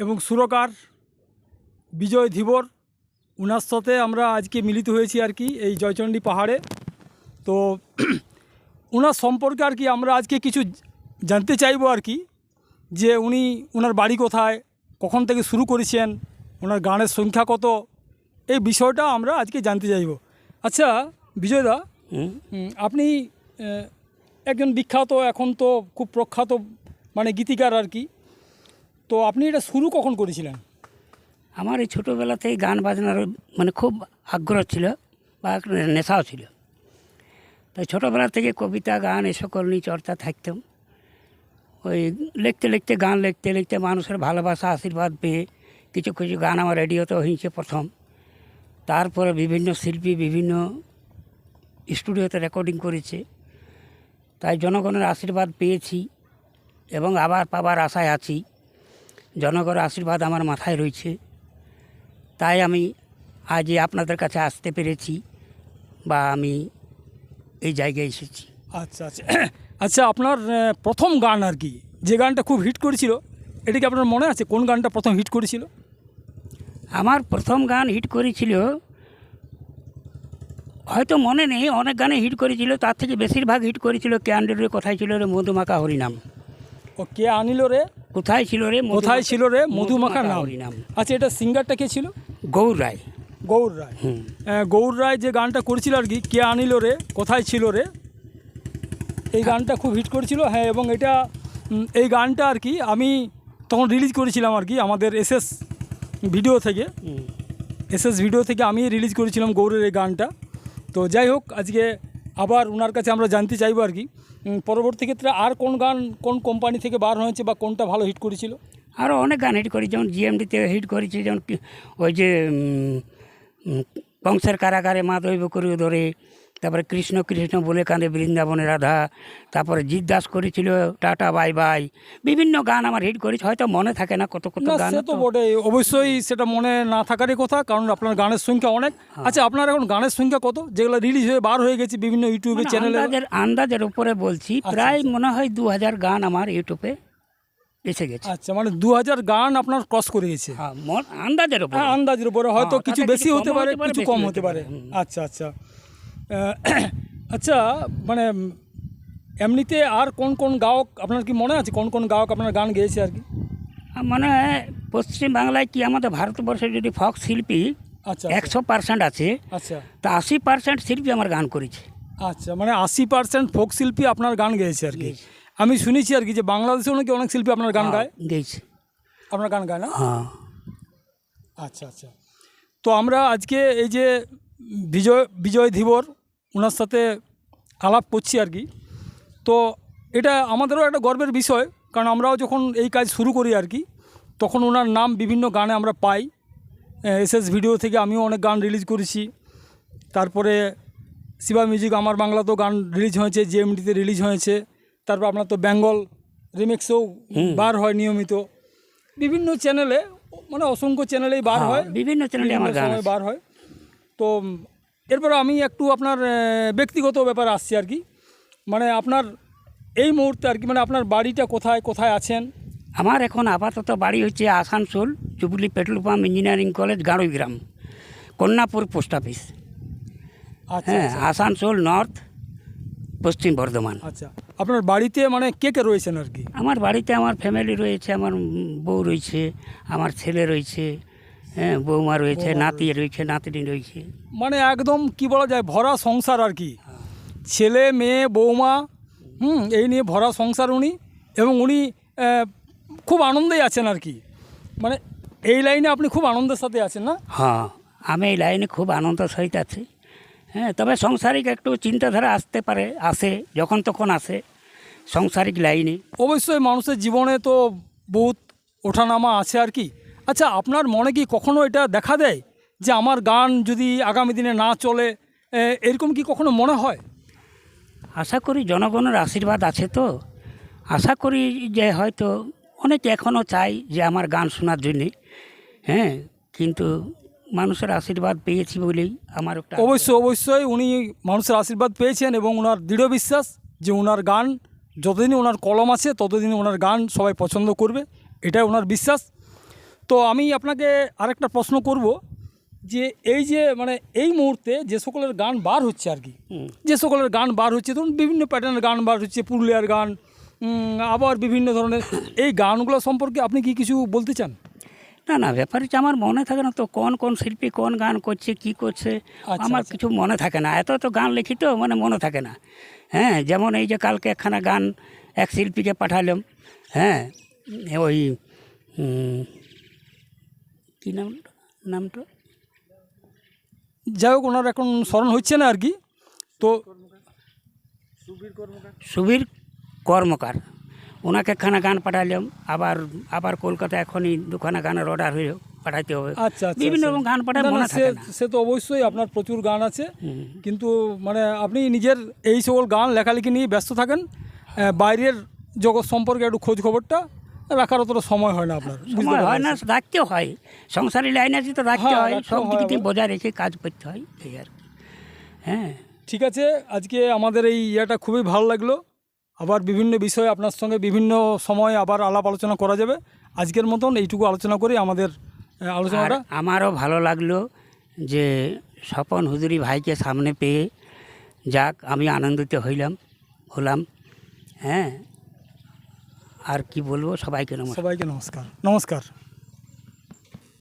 এবং সুরকার বিজয় ধীবর ওনার সাথে আমরা আজকে মিলিত হয়েছি আর কি এই জয়চণ্ডী পাহাড়ে। তো ওনার সম্পর্কে আর কি আমরা আজকে কিছু জানতে চাইব আর কি যে উনি ওনার বাড়ি কোথায় কখন থেকে শুরু করেছেন ওনার গানের সংখ্যা কত এই বিষয়টা আমরা আজকে জানতে চাইব। আচ্ছা বিজয়দা আপনি একজন বিখ্যাত এখন তো খুব প্রখ্যাত মানে গীতিকার আর কি। তো আপনি এটা শুরু কখন করেছিলেন? আমার এই ছোটোবেলাতেই গান বাজনার মানে খুব আগ্রহ ছিল বা নেশাও ছিল। তাই ছোটোবেলা থেকে কবিতা, গান এ সকল নিয়ে চর্চা থাকতাম। ওই লিখতে লিখতে, গান লিখতে লিখতে মানুষের ভালোবাসা, আশীর্বাদ পেয়ে কিছু কিছু গান আমার রেডিওতে হয়েছে প্রথম। তারপরে বিভিন্ন শিল্পী, বিভিন্ন স্টুডিওতে রেকর্ডিং করেছে। তাই জনগণের আশীর্বাদ পেয়েছি এবং আবার পাবার আশায় আছি। জনগণের আশীর্বাদ আমার মাথায় রয়েছে। তাই আমি আজ আপনাদের কাছে আসতে পেরেছি বা আমি এই জায়গায় এসেছি। আচ্ছা আচ্ছা। আচ্ছা আপনার প্রথম গান আর কি? যে গানটা খুব হিট করেছিল এটা কি আপনার মনে আছে? কোন গানটা প্রথম হিট করেছিল? আমার প্রথম গান হিট করেছিল হয়তো মনে নেই অনেক গানে হিট করেছিল তার থেকে বেশিরভাগ হিট করেছিল ক্যান্ডেলের কোথায় ছিল রে মধুমাখা হরিনাম। ও কে আনিল রে? কোথায় ছিল রে কোথায় ছিল রে মধুমাখা নাম? আচ্ছা এটা সিঙ্গারটা কে ছিল? গৌর রায়। গৌর রায়। গৌর রায় যে গানটা করেছিল আর কি কে আনিল রে কোথায় ছিল রে? এই গানটা খুব হিট করেছিল হ্যাঁ এবং এটা এই গানটা আর কি আমি তখন রিলিজ করেছিলাম আর কি আমাদের এসএস ভিডিও থেকে। এসএস ভিডিও থেকে আমি রিলিজ করেছিলাম গৌরের এই গানটা। তো যাই হোক আজকে আবার ওনার কাছে আমরা জানতে চাইব আর কি। পরবর্তী ক্ষেত্রে আর কোন গান, কোন কোম্পানি থেকে বার হয়েছে বা কোনটা ভালো হিট করেছিল? আরও অনেক গান হিট করেছি, যেমন জিএমডিতে হিট করেছি, যেমন ওই যে কংসের কারাগারে মা দৈব করে ধরে তারপরে কৃষ্ণ কৃষ্ণ বলে কাঁদে বৃন্দাবনে রাধা। তারপরে জিৎ দাস করেছিল টাটা বাই বাই। বিভিন্ন গান আমার হিট করেছি হয়তো মনে থাকে না কত কত গান তো বটে অবশ্যই সেটা মনে না থাকারই কথা কারণ আপনার গানের সংখ্যা অনেক। আচ্ছা আপনার এখন গানের সংখ্যা কত? যেগুলো রিলিজ হয়ে বার হয়ে গেছে বিভিন্ন ইউটিউবে চ্যানেলে আন্দাজের আন্দাজের উপরে বলছি প্রায় মনে হয় দু হাজার গান আমার ইউটিউবে এসে গেছে। আচ্ছা মানে দু হাজার গান আপনার ক্রস করে গেছে। হ্যাঁ আন্দাজের উপরে। হ্যাঁ আন্দাজের উপরে হয়তো হ্যাঁ, কিছু বেশি হতে পারে কিছু কম হতে পারে। আচ্ছা আচ্ছা। আচ্ছা মানে এমনিতে আর কোন কোন গায়ক আপনার কি মনে আছে কোন কোন গায়ক আপনার গান গেয়েছে আর কি? মানে পশ্চিম বাংলায় কি আমাদের ভারতবর্ষে যদি ফক শিল্পী আচ্ছা একশো পার্সেন্ট আছে আচ্ছা। তা আশি পার্সেন্ট শিল্পী আমার গান করেছে। আচ্ছা মানে আশি পার্সেন্ট ফোক শিল্পী আপনার গান গেয়েছে আর কি। আমি শুনেছি আর কি যে বাংলাদেশেও নাকি অনেক শিল্পী আপনার গান গায়। গেয়েছে। আপনার গান গায় না? হ্যাঁ। আচ্ছা আচ্ছা। তো আমরা আজকে এই যে বিজয় বিজয় ধীবর ওনার সাথে আলাপ করছি আর কি। তো এটা আমাদেরও একটা গর্বের বিষয় কারণ আমরাও যখন এই কাজ শুরু করি আর কি তখন ওনার নাম বিভিন্ন গানে আমরা পাই। এসএস ভিডিও থেকে আমিও অনেক গান রিলিজ করেছি। তারপরে শিবা মিউজিক আমার বাংলাতেও গান রিলিজ হয়েছে জিএমডিতে রিলিজ হয়েছে। তারপর আপনার তো বেঙ্গল রিমিক্সেও বার হয় নিয়মিত। বিভিন্ন চ্যানেলে মানে অসংখ্য চ্যানেলেই বার হ্যাঁ, বিভিন্ন চ্যানেলে আমার। বার হয়। তো এরপর আমি একটু আপনার ব্যক্তিগত ব্যাপার আসছি আর কি। মানে আপনার এই মুহূর্তে আর কি মানে আপনার বাড়িটা কোথায় কোথায় আছেন? আমার এখন আপাতত বাড়ি হচ্ছে Asansol Jubilee petrol pump engineering college Garuigram Kanyapur post office. আচ্ছা হ্যাঁ আসানসোল নর্থ পশ্চিম বর্ধমান। আচ্ছা আপনার বাড়িতে মানে কে কে রয়েছেন আর কি? আমার বাড়িতে আমার ফ্যামিলি রয়েছে আমার বউ রয়েছে আমার ছেলে রয়েছে হ্যাঁ বৌমা রয়েছে নাতি রয়েছে। নাতনি রয়েছে। মানে একদম কি বলা যায় ভরা সংসার আর কি। ছেলে মেয়ে বৌমা হুম এই নিয়ে ভরা সংসার উনি এবং উনি খুব আনন্দেই আছেন আর কি। মানে এই লাইনে আপনি খুব আনন্দের সাথে আছেন না? হ্যাঁ আমি এই লাইনে খুব আনন্দ সহিত আছি। হ্যাঁ তবে সংসারিক একটু চিন্তাধারা আসতে পারে আসে যখন তখন আসে সংসারিক লাইনে। অবশ্যই মানুষের জীবনে তো বহুত ওঠানামা আছে আর কি। আচ্ছা আপনার মনে কি কখনো এটা দেখা দেয় যে আমার গান যদি আগামী দিনে না চলে এরকম কি কখনো মনে হয়? আশা করি জনগণের আশীর্বাদ আছে তো। আশা করি যে হয়তো অনেকে এখনও চাই যে আমার গান শোনার জন্যে হ্যাঁ কিন্তু মানুষের আশীর্বাদ পেয়েছি বলেই আমার একটা অবশ্যই অবশ্যই উনি মানুষের আশীর্বাদ পেয়েছেন এবং ওনার দৃঢ় বিশ্বাস যে ওনার গান যতদিন ওনার কলম আছে ততদিন ওনার গান সবাই পছন্দ করবে এটাই ওনার বিশ্বাস। তো আমি আপনাকে আরেকটা প্রশ্ন করব যে এই যে মানে এই মুহূর্তে যে সকলের গান বার হচ্ছে আর কি যে সকলের গান বার হচ্ছে ধরুন বিভিন্ন প্যাটার্নের গান বার হচ্ছে পুরুলিয়ার গান আবার বিভিন্ন ধরনের এই গানগুলো সম্পর্কে আপনি কি কিছু বলতে চান? না না ব্যাপার হচ্ছে আমার মনে থাকে না তো কোন কোন শিল্পী কোন গান করছে কি করছে আচ্ছা, আমার আচ্ছা। কিছু মনে থাকে না। এত তো গান লিখি তো মানে মনে থাকে না। হ্যাঁ যেমন এই যে কালকে একখানা গান এক শিল্পীকে পাঠালাম হ্যাঁ ওই কি নাম নামটা? যাই হোক ওনার এখন স্মরণ হচ্ছে না আর কি। তো সুবীর কর্মকার। ওনাকে একখানা গান পাঠালাম আবার আবার কলকাতা এখনই দুখানা গানের অর্ডার হয়ে পাঠাইতে হবে। আচ্ছা আচ্ছা বিভিন্ন আচ্ছা। রকম গান পাঠায় মনে থাকে সে তো অবশ্যই আপনার প্রচুর গান আছে। কিন্তু মানে আপনি নিজের এই সকল গান লেখালেখি নিয়ে ব্যস্ত থাকেন। বাইরের জগৎ সম্পর্কে একটু খোঁজ খবরটা। রাখার অতটা সময় হয় না আপনার সময় হয় না। রাখতেও হয়। সংসারী লাইন আছে তো রাখতে হ্যাঁ, হয় সব আবার। বজায় রেখে কাজ করতে হয় এই আর কি। হ্যাঁ। ঠিক আছে আজকে আমাদের এই ইয়েটা খুবই ভালো লাগল। আবার বিভিন্ন বিষয়ে আপনার সঙ্গে বিভিন্ন সময় আবার আলাপ আলোচনা করা যাবে। আজকের মতন এইটুকু আলোচনা করে আমাদের আলোচনাটা। আমারও ভালো লাগল যে স্বপন হুজুরি ভাইকে সামনে পেয়ে যাক আমি আনন্দিত হইলাম হলাম। হ্যাঁ। আর কি বলব? সবাইকে নমস্কার। সবাইকে নমস্কার। নমস্কার।